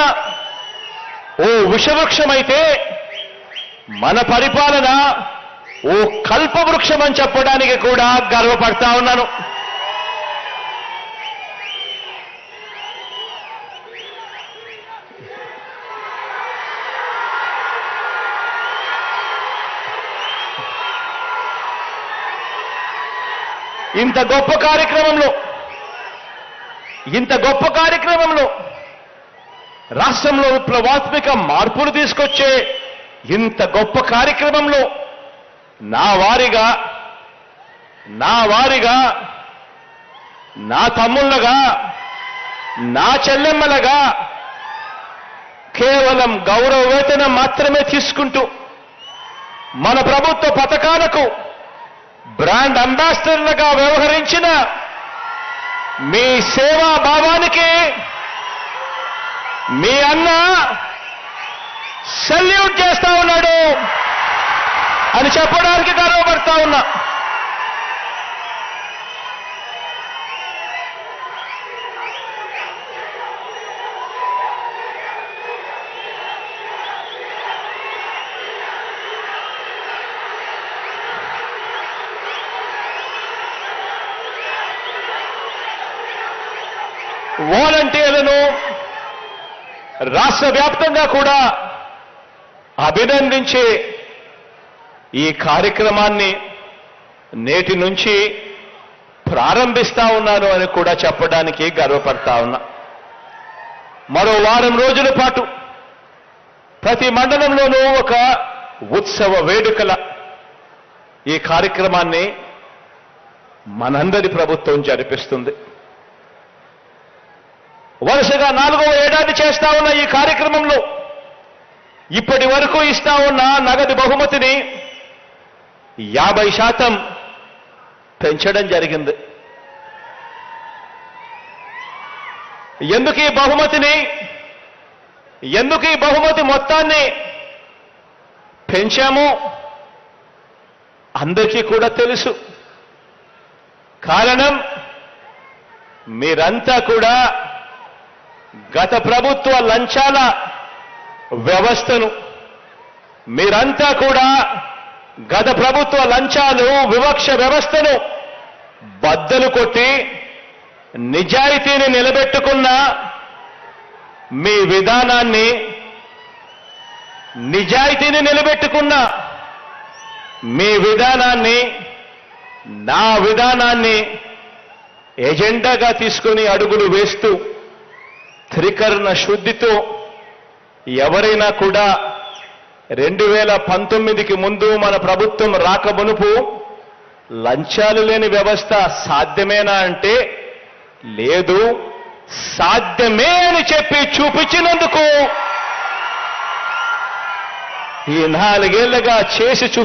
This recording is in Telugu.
పరిపాలన ఓ విషవృక్షమైతే మన పరిపాలన ఓ కల్పవృక్షం అని చెప్పడానికి కూడా గర్వపడతా ఉన్నాను. ఇంత గొప్ప కార్యక్రమంలో ఇంత గొప్ప కార్యక్రమంలో రాష్ట్రంలో విప్లవాత్మిక మార్పులు తీసుకొచ్చే ఇంత గొప్ప కార్యక్రమంలో నా వారిగా నా వారిగా నా తమ్ముళ్ళగా నా చెల్లెమ్మలగా కేవలం గౌరవ వేతనం మాత్రమే తీసుకుంటూ మన ప్రభుత్వ పథకాలకు బ్రాండ్ అంబాసిడర్లుగా వ్యవహరించిన మీ సేవా భావానికి మీ అన్న సెల్యూట్ చేస్తా ఉన్నాడు అని చెప్పడానికి గర్వపడతా ఉన్నా. వాలంటీర్లను రాష్ట్ర వ్యాప్తంగా కూడా అభినందించే ఈ కార్యక్రమాన్ని నేటి నుంచి ప్రారంభిస్తా ఉన్నాను అని కూడా చెప్పడానికి గర్వపడతా ఉన్నా. మరో వారం రోజుల పాటు ప్రతి మండలంలోనూ ఒక ఉత్సవ వేడుకల ఈ కార్యక్రమాన్ని మనందరి ప్రభుత్వం జరిపిస్తుంది. వరుసగా నాలుగవ ఏడాది చేస్తా ఉన్న ఈ కార్యక్రమంలో ఇప్పటి వరకు ఇస్తా ఉన్న నగదు బహుమతిని యాభై శాతం పెంచడం జరిగింది. ఎందుకు ఈ బహుమతిని ఎందుకు ఈ బహుమతి మొత్తాన్ని పెంచాము అందరికీ కూడా తెలుసు. కారణం మీరంతా కూడా గత ప్రభుత్వ లంచాల వ్యవస్థను మీరంతా కూడా గత ప్రభుత్వ లంచాలు వివక్ష వ్యవస్థను బద్దలు కొట్టి నిజాయితీని నిలబెట్టుకున్న మీ విధానాన్ని నిజాయితీని నిలబెట్టుకున్న మీ విధానాన్ని నా విధానాన్ని ఎజెండాగా తీసుకుని అడుగులు వేస్తూ త్రికరణ శుద్ధితో ఎవరైనా కూడా రెండు వేల పంతొమ్మిదికి ముందు మన ప్రభుత్వం రాకమునుపు లంచాలు లేని వ్యవస్థ సాధ్యమేనా అంటే లేదు. సాధ్యమే అని చెప్పి చూపించినందుకు ఈ నాలుగేళ్ళుగా చేసి చూ